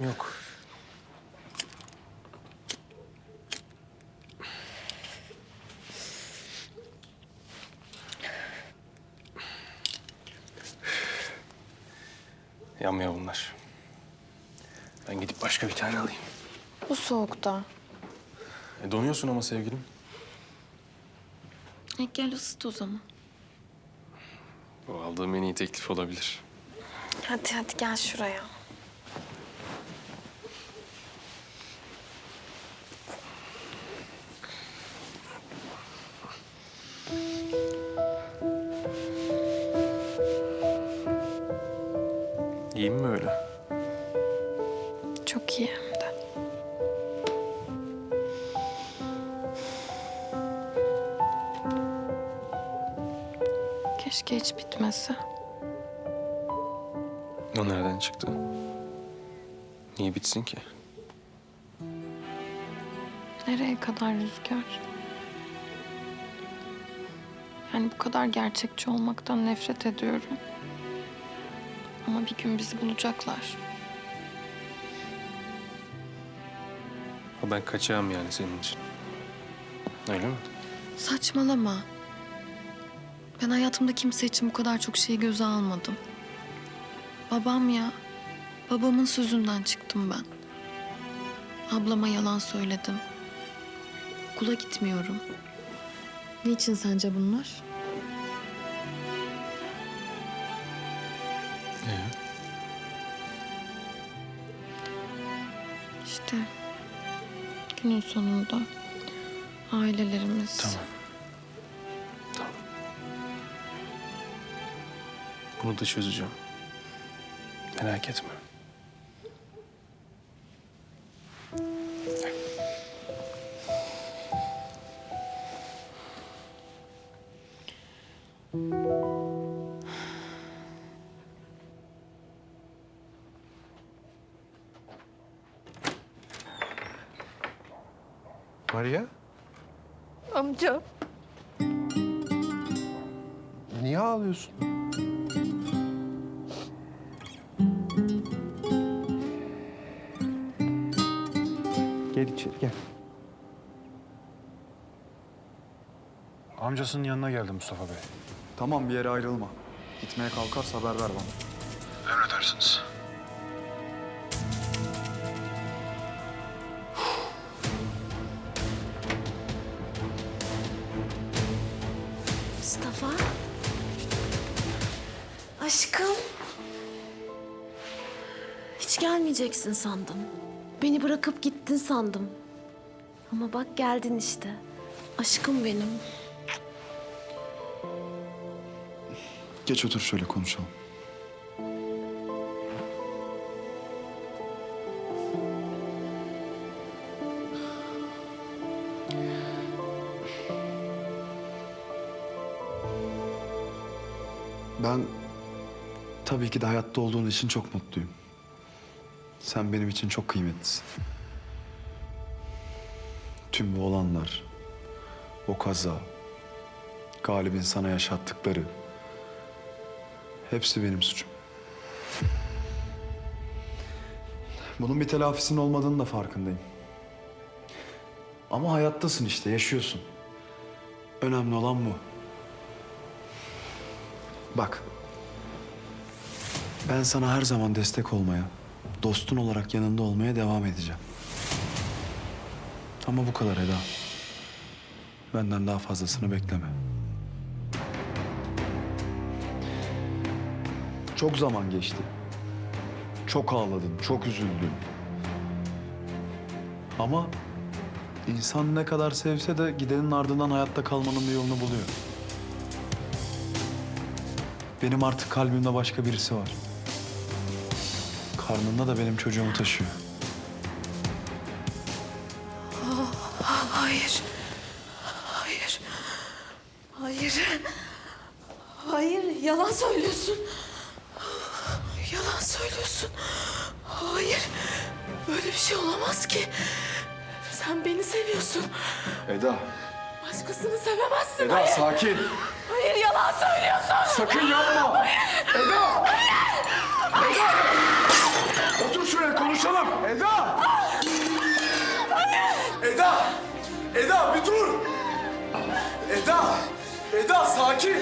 Yok. Yanmıyor bunlar. Ben gidip başka bir tane alayım. Bu soğukta. E, donuyorsun ama sevgilim. E, gel ısıt o zaman. Bu aldığım en iyi teklif olabilir. Hadi hadi gel şuraya. İyi mi böyle? Çok iyi hem de. Keşke hiç bitmese. O nereden çıktı? Niye bitsin ki? Nereye kadar rüzgar? Yani bu kadar gerçekçi olmaktan nefret ediyorum. Ama bir gün bizi bulacaklar. Ha, ben kaçağım yani senin için. Öyle mi? Saçmalama. Ben hayatımda kimse için bu kadar çok şeyi göze almadım. Babam ya. Babamın sözünden çıktım ben. Ablama yalan söyledim. Okula gitmiyorum. Niçin sence bunlar? Ee? İşte günün sonunda ailelerimiz Tamam. Tamam. Bunu da çözeceğim. Merak etme. Maria, Amca. niye ağlıyorsun? Gel içeri, gel. Amcasının yanına geldi Mustafa Bey. Tamam bir yere ayrılma. Gitmeye kalkarsa haber ver bana. Emredersiniz. Aşkım. Hiç gelmeyeceksin sandım. Beni bırakıp gittin sandım. Ama bak geldin işte. Aşkım benim. Geç otur şöyle konuşalım. Ben tabii ki de hayatta olduğun için çok mutluyum. Sen benim için çok kıymetlisin. Tüm bu olanlar, o kaza, Galip'in sana yaşattıkları, hepsi benim suçum. Bunun bir telafisinin olmadığını da farkındayım. Ama hayattasın işte, yaşıyorsun. Önemli olan bu. Bak. Ben sana her zaman destek olmaya, dostun olarak yanında olmaya devam edeceğim. Ama bu kadar Eda. Benden daha fazlasını bekleme. Çok zaman geçti. Çok ağladın, çok üzüldün. Ama insan ne kadar sevse de gidenin ardından hayatta kalmanın bir yolunu buluyor. Benim artık kalbimde başka birisi var. Karnında da benim çocuğumu taşıyor. Hayır. Hayır. Hayır. Hayır, yalan söylüyorsun. Yalan söylüyorsun. Hayır. Böyle bir şey olamaz ki. Sen beni seviyorsun. Eda, Başkasını sevemezsin. Eda hayır. sakin. Hayır, yalan söylüyorsun. Sakın yapma. Eda! Eda! Otur şuraya konuşalım. Eda! Eda! Eda bir dur! Eda! Eda sakin!